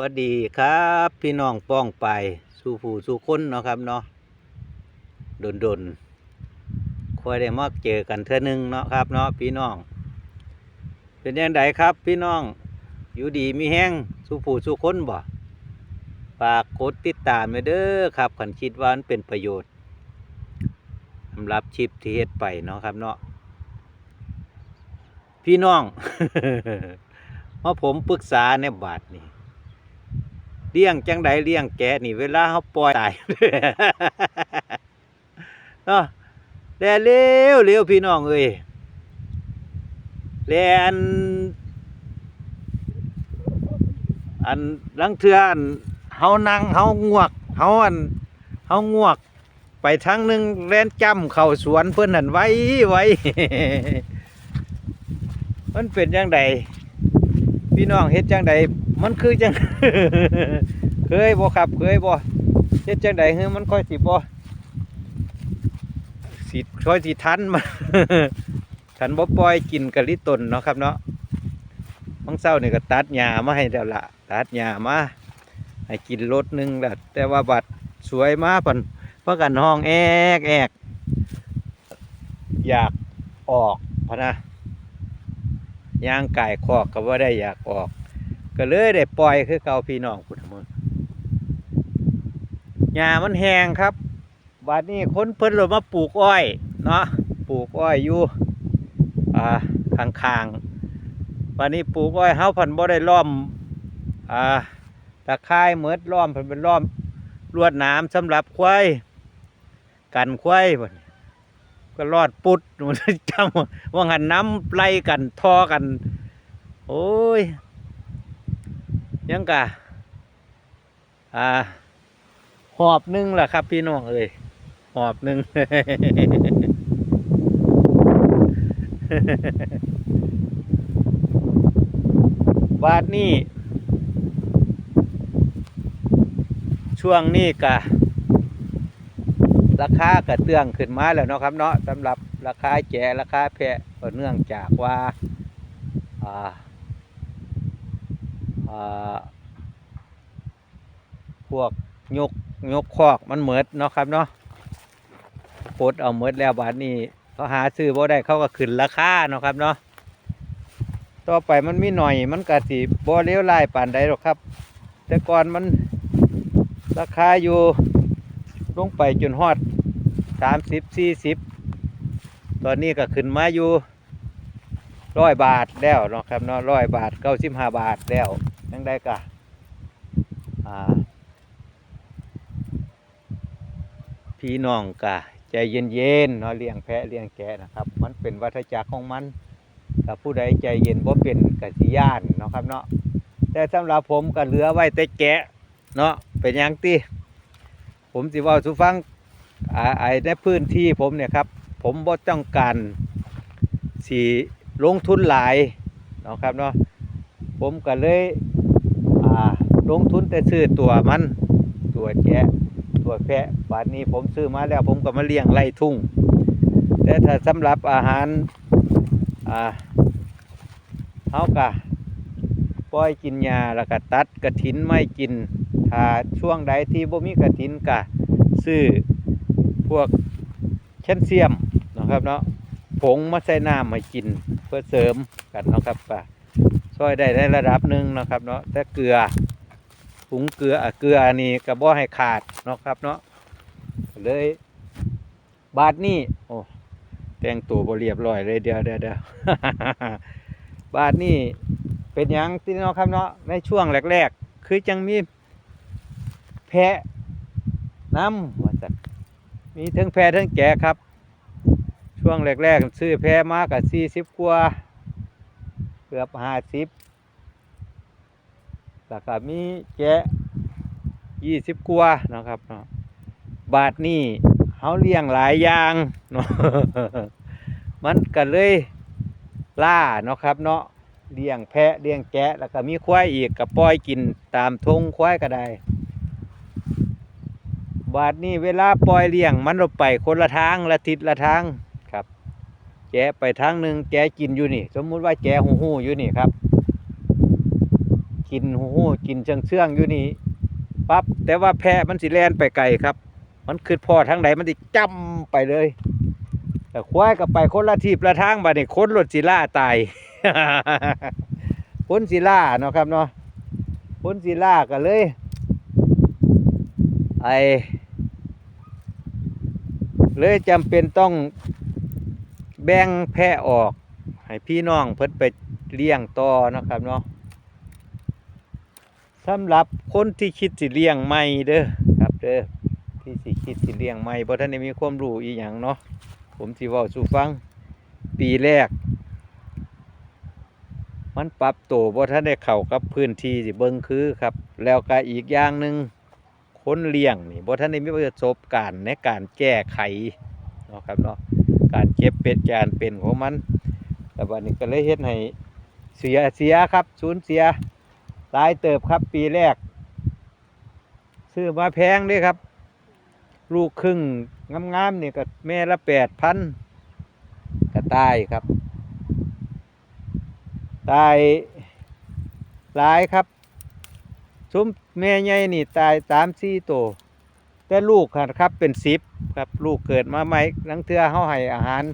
วัสดีครับ พี่น้องป้องไปสู่ผู้สู่คนเนาะครับเนาะดนดนๆค่อยได้มาเจอกันเท่อหนึงเนาะครับเนาะพี่น้อง เป็นยังไงครับ พี่น้องอยู่ดีมีแห้งสู่ผู้สู่คนบ่ฝากกดติดตามไปเด้อครับขันคิดว่ามันเป็นประโยชน์สำหรับชิปที่เฮ็ดไปเนาะครับเนาะพี่น้องเมาผมปรึกษาในบาทนี่ เลี้ยงจังใดเลี้ยงแกะนี่เวลาเขาปล่อยตายเนาะแลเร็วเร็วพี่น้องเอ้ยแลนอันลังเทืออันเฮานั่งเฮางวกเฮาอันเฮางวก ไปทางหนึงแล่นจำเข้าสวนเพิ่นนั่นไว้ไว้มันเป็นจังใดพี่น้องเฮ็ดจังใด มันคือจัง เคยบ่ครับ เคยบ่เฮ็ดจังใดเฮ้มันค่อยสิบ่สิค่อยสิทันมาทันบ่ปล่อยกินกะลิตนเนาะครับเนาะบางเช้านี่ก็ตัดหญ้ามาให้แล้วล่ะ ตัดหญ้ามาให้กินรถหนึงล้วแต่ว่าบัดสวยมาปั่นพากันห้องแอกแอกอยากออกพะนะย่างไก่คอกก็ว่าได้อยากออก ก็เลยได้ปล่อยคือเก่าพี่น้องคุณมนหญ้ามันแห้งครับบัดนี้คนเพิ่นลยมาปลูกอ้อยเนาะปลูกอ้อยอยู่อ่าข้างๆบัดนี้ปลูกอ้อยเฮาพันบ่ได้ล้อมอ่าตะไคร้เมิดล้อมเพิ่นเป็นล้อมลวดน้ำสำหรับควายกันควายบัดนี้ก็รอดปุดมันจำว่างันน้ำไล่กันทอกัน โอ้ย ยังกะอ่า หอบหนึงล่ะครับ พี่น้องเอ้ยหอบหนึงบาทนี้ช่วงนี้กะ ราคากระเตื้องขึ้นมาแล้วเนาะครับเนาะสำหรับราคาแจราคาแพะก็เนื่องจากว่า อ่า พวกยกยกคอกมันเหมิดเนาะครับเนาะปลดเอาเหมิดแล้วบาทนี้เขาหาซื้อบ่ได้เขาก็ขึ้นราคาเนาะครับเนาะต่อไปมันมีหน่อยมันก็สิบ่เลี้ยวไล่ปานใดหรอกครับ แต่ก่อนมันราคาอยู่ลงไปจนฮอดสามสิบสี่สิบตอนนี้ก็ขึ้นมาอยู่ร้อยบาทแล้วเนาะครับเนาะร้อยบาทเก้าสิบห้าบาทแล้วยังได้กะพี่น้องกะใจเย็นๆเนาะเลี้ยงแพะเลี้ยงแกะนะครับ มันเป็นวัฏจักรของมันถ้าผู้ใดใจเย็นบ่เป็นกสิยานเนาะครับเนาะแต่สำหรับผมก็เหลือไว้แต่แกะเนาะเป็นหยังตีผมสิว่าสุฟังอ่าไอ้ในพื้นที่ผมเนี่ยครับ ผมบ่ต้องการสีลงทุนหลายเนาะครับเนาะผมก็เลย ลงทุนแต่ซื้อตัวมัน ตัวแกะตัวแพะบาดนี้ผมซื้อมาแล้วผมก็มาเลี้ยงไล่ทุ่ง แต่ถ้าสำหรับอาหารอ่าเฮากะปล่อยกินยาแล้วก็ตัดกระถินไม่กิน ถ้าช่วงใดที่บ่มีกระถินกะซื้อพวกแคลเซียมนะครับเนาะผงมาใส่น้ำมากินเพื่อเสริมกันนะครับก็ช่วยได้ในระดับหนึ่งนะครับเนาะแต่เกลือ ผงเกลืออะเกลือนี่ก็บ่ให้ขาดเนาะครับเนาะเลยบาทนี่โอ้แต่งตัวบ่เรียบร้อยเลยเดียวเดียวเดียวบาทนี่เป็นยังที่เนาะครับเนาะในช่วงแรก ๆ คือจังมีแพะน้ำว่าจัดมีทั้งแพะทั้งแกะครับ ช่วงแรก ๆ ซื้อแพะมากับสี่สิบกว่าเกือบห้าสิบ แล้วก็มีแกะยี่สิบกว่านะครับเนาะบาทนี่เขาเลี้ยงหลายอย่างเนาะมันก็เลยล่าเนาะครับเนาะเลี้ยงแพะเลี้ยงแกะ แล้วก็มีควายอีกกับปล่อยกินตามทงควายก็ได้ บาดนี้เวลาปล่อยเลี้ยงมันเราไปคนละทางละทิศละทางครับ แกะไปทางหนึ่งแกะกินอยู่นี่ สมมุติว่าแกะหูหูอยู่นี่ครับ กินโอ้โหกินเชื่องเชื่องอยู่นี่ปั๊บแต่ว่าแพะมันสิแล่นไปไกลครับ มันคือพ่อทางไหนมันสิจำไปเลย แต่ควายก็ไปคนละทีละทางบัดนี้คนรถสิล่าตายคนสิล่าเนาะครับเนาะคนสิล่าก็เลยไอเลยจำเป็นต้องแบ่งแพะออก ให้พี่น้องเพิ่นไปเลี้ยงต่อนะครับเนาะ สำหรับคนที่คิดสิเลี้ยงใหม่เด้อครับเด้อที่สิคิดสิเลี้ยงใหม่บ่ทันได้มีความรู้อีหยังเนาะผมสิว้าสู่ฟัง ปีแรก มันปรับตัวบ่ทันได้เข้ากับพื้นที่สิเบิ่งคือครับ แล้วก็อีกอย่างหนึ่งคนเลี้ยงนี่บ่ทันได้มีประสบการณ์ในการแก้ไขเนาะครับเนาะการเก็บเป็ดการเป็นของมันแต่วันนี้ก็เลยเฮ็ดให้เสียเสียครับสูญเสีย หลายเติบครับปีแรก ซื้อมาแพงด้วยครับ ลูกครึ่งงามๆเนี่ยก็แม่ละแปดพันก็ตายครับ ตายหลายครับซุ้มแม่ใหญ่นี่ตายสามสี่ตัวแต่ลูกครับเป็นสิบครับลูกเกิดมาใหมนังเทือเขาให้อาหาร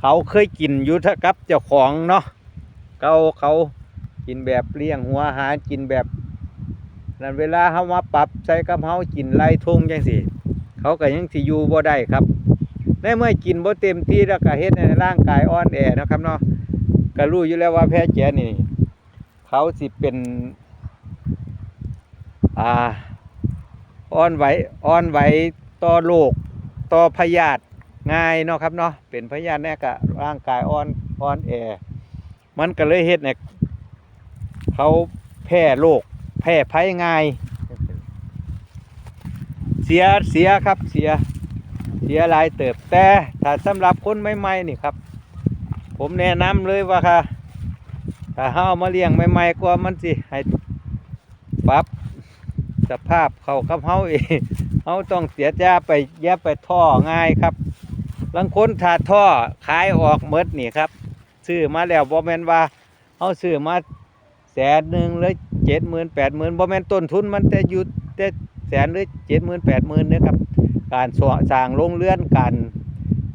เขาเคยกินอยู่ทะกับเจ้าของเนาะเขาเขา กินแบบเลี้ยงหัวอาหารกินแบบนั้นเวลาเขามาปรับใส่กับเขากินไล่ทุ่งจังสิเขาก็ยังสิอยู่บ่ได้ครับในเมื่อกินบ่เต็มที่แล้วก็เฮ็ดให้ร่างกายอ่อนแอนะครับเนาะก็รู้อยู่แล้วว่าแพ้แกนี่ เขาสิเป็นอ่าอ่อนไหวอ่อนไหวต่อโรคต่อพยาธิง่ายเนาะครับเนาะเป็นพยานแน่กะร่างกายอ่อนอ่อนแอ มันก็เลยเฮ็ดเนี่ย เขาแพ้โรคแพ้ภัยง่าย เสียเสียครับเสียเสียหลายเติบแต่ถ้าสำหรับคนใหม่ๆนี่ครับ ผมแนะนำเลยว่าค่ะ ถ้าเฮาเอามาเลี้ยงใหม่ๆกว่ามันสิให้ปรับสภาพเขากับเฮาเองเฮาต้องเสียจ้าไปแยบไปท่อง่ายครับลังคนถาท่อขายออกเมดนี่ครับซื้อมาแล้วบ่แมนว่าเอาซื้อมา แสนหนึ่งหรือเจ็ดหมื่นแปดหมื่นบ่แม่นต้นทุนมันแต่อยู่แต่แสนหรือเจ็ดหมื่นแปดหมื่นเนี่ยครับ การสสร้างโรงเรือนการ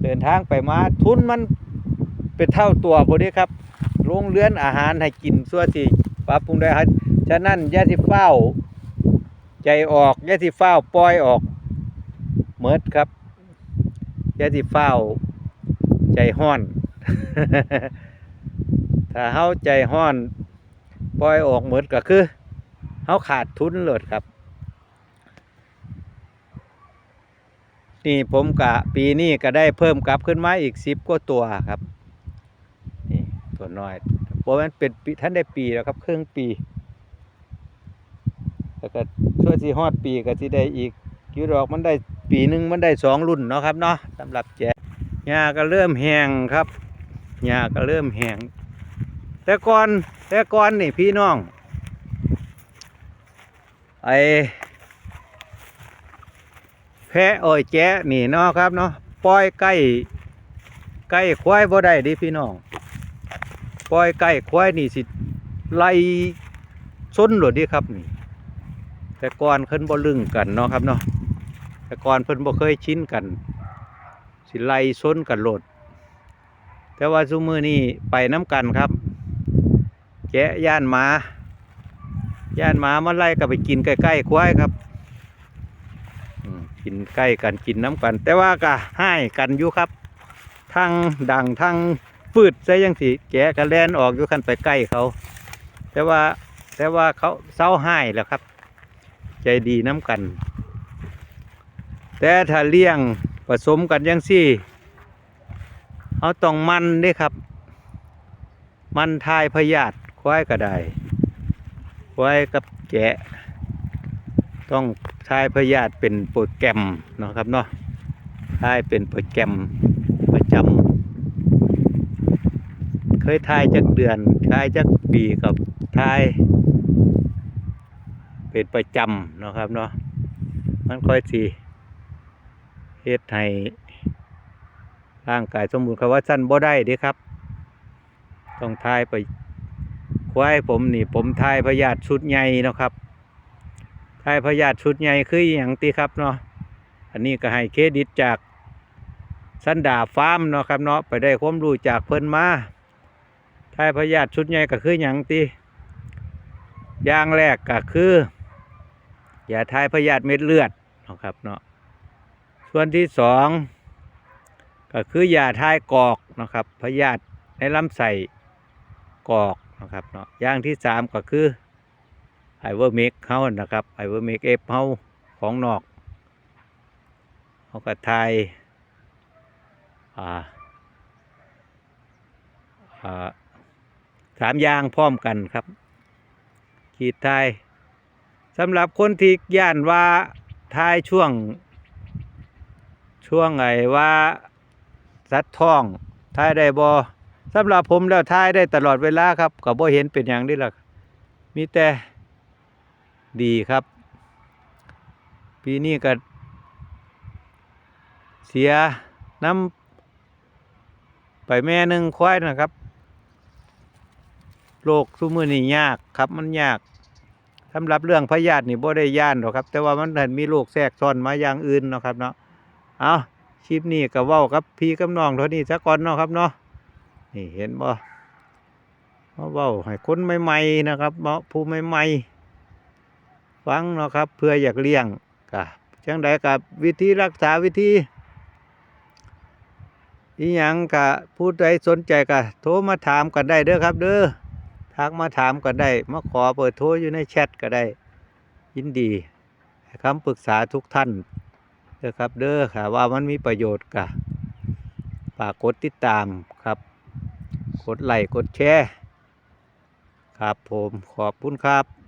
เดินทางไปมาทุนมันเป็นเท่าตัวพอดีครับโรงเรือนอาหารให้กินส่วนที่ปรับปรุงได้ครับฉะนั้นอย่าสิเฝ้า ใจออกอย่าสิเฝ้าปล่อยออกเมดครับอย่าสิเฝ้า ใจห้อน ถ้าเฮาใจห้อน ปล่อยออกหมดก็คือเฮาขาดทุนเลยครับนี่ผมกะปีนี้ก็ได้เพิ่มกลับขึ้นมาอีกสิบกว่าตัวครับนี่ตัวน้อยเพราะมันเป็นท่านได้ปีแล้วครับ ครึ่งปี แล้วก็ช่วยสีฮอดปีก็สิได้อีกอยู่ดอกมันได้ปีหนึ่งมันได้สองรุ่นเนาะครับเนาะสำหรับแจกหญ้าก็เริ่มแห้งครับหญ้าก็เริ่มแห้ง แต่ก่อนแต่ก่อนนี่พี่น้องไอแพะอ้อยแจ๊นี่เนาะครับเนาะปล่อยใกล้ใกล้ควายบ่ได้ดิพี่น้องปล่อยใกล้ควายนี่สิไล่ส้นหลดดิครับนี่ แต่ก่อนเพิ่นบ่ลึงกันเนาะครับเนาะแต่ก่อนเพิ่นบ่เคยชินกัน สิไล่ซนกันโลดแต่ว่าซุมือนี้ไปน้ำกันครับ แกะย่านหมาย่านหมามันไล่ก็ไปกินใกล้ๆควายครับกินใกล้กันกินน้ำกัน แต่ว่าก็ให้กันอยู่ครับ ทั้งดังทั้งฟืดซะยังสิแกะก็แล่นออกอยู่คันไปใกล้เขา แต่ว่าแต่ว่าเขาเศร้าให้แล้วครับ ใจดีน้ำกัน แต่ถ้าเลี้ยงผสมกันยังสี่เขาต้องมันด้วยครับ มันทายพยาธิ ควายก็ได้ควายกับแกะ ต้องทายพยาธิเป็นโปรแกรมเนาะครับเนาะทายเป็นโปรแกรมประจำเคยทายจักเดือนทายจักปีกับทายเป็นประจำเนาะครับเนาะมันค่อยสิเฮ็ดให้ร่างกายสมบูรณ์คำว่าสั้นบ่ได้เด้ครับ ต้องทายไป ควายผมนี่ผมทายพยาธิชุดใหญ่เนาะครับทายพยาธิชุดใหญ่คืออย่างตีครับเนาะอันนี้ก็ให้เครดิตจากสันดาฟาร์มเนาะครับเนาะไปได้ความรู้จากเพิ่นมาทายพยาธิชุดใหญ่ก็คืออย่างตีอย่างแรกก็คืออย่าทายพยาธิเม็ดเลือดเนาะครับเนาะส่วนที่สองก็คืออย่าทายกอกนะครับพยาธิในลำไส้กอก นะครับเนาะอย่างที่สามก็คือไอเวอร์เมกเฮานะครับไอเวอร์เมกเอฟเฮาของนอกเขาก็ทายอ่าอ่าสามอย่างพร้อมกันครับ ขีดทายสำหรับคนที่ย่านว่าทายช่วง ช่วงไงว่าสัตว์ท้องทายได้บอ สำหรับผมแล้วทายได้ตลอดเวลาครับก็บ่เห็นเป็นอย่างนี้หรอกมีแต่ดีครับ ปีนี้ก็เสียน้ำไปแม่หนึ่งควายนะครับโรคทุมือนี่ยากครับมันยากสำหรับเรื่องพยาธินี่บ่ได้ย่านหรอกครับ แต่ว่ามันเห็นมีโรคแทรกซ้อนมาอย่างอื่นนะครับเนาะเอาคลิปนี้ก็เว้ากับพี่กับน้องเท่านี้ซะก่อนเนาะครับเนาะ นี่เห็นบ่มาเว้าให้คนใหม่ๆนะครับเนาะผู้ใหม่ๆฟังเนาะครับ เพื่ออยากเลี้ยงก็จังใดกับวิธีรักษาวิธีอีหยังกะผู้ใดสนใจก็โทรมาถามกันได้เด้อครับ เด้อทักมาถามก็ได้มาขอเปิดโทรอยู่ในแชทก็ได้ ยินดีคำปรึกษาทุกท่านเด้อครับเด้อค่ะว่ามันมีประโยชน์กะฝากกดติดตามครับ กดไลค์กดแชร์ ครับผมขอบคุณครับ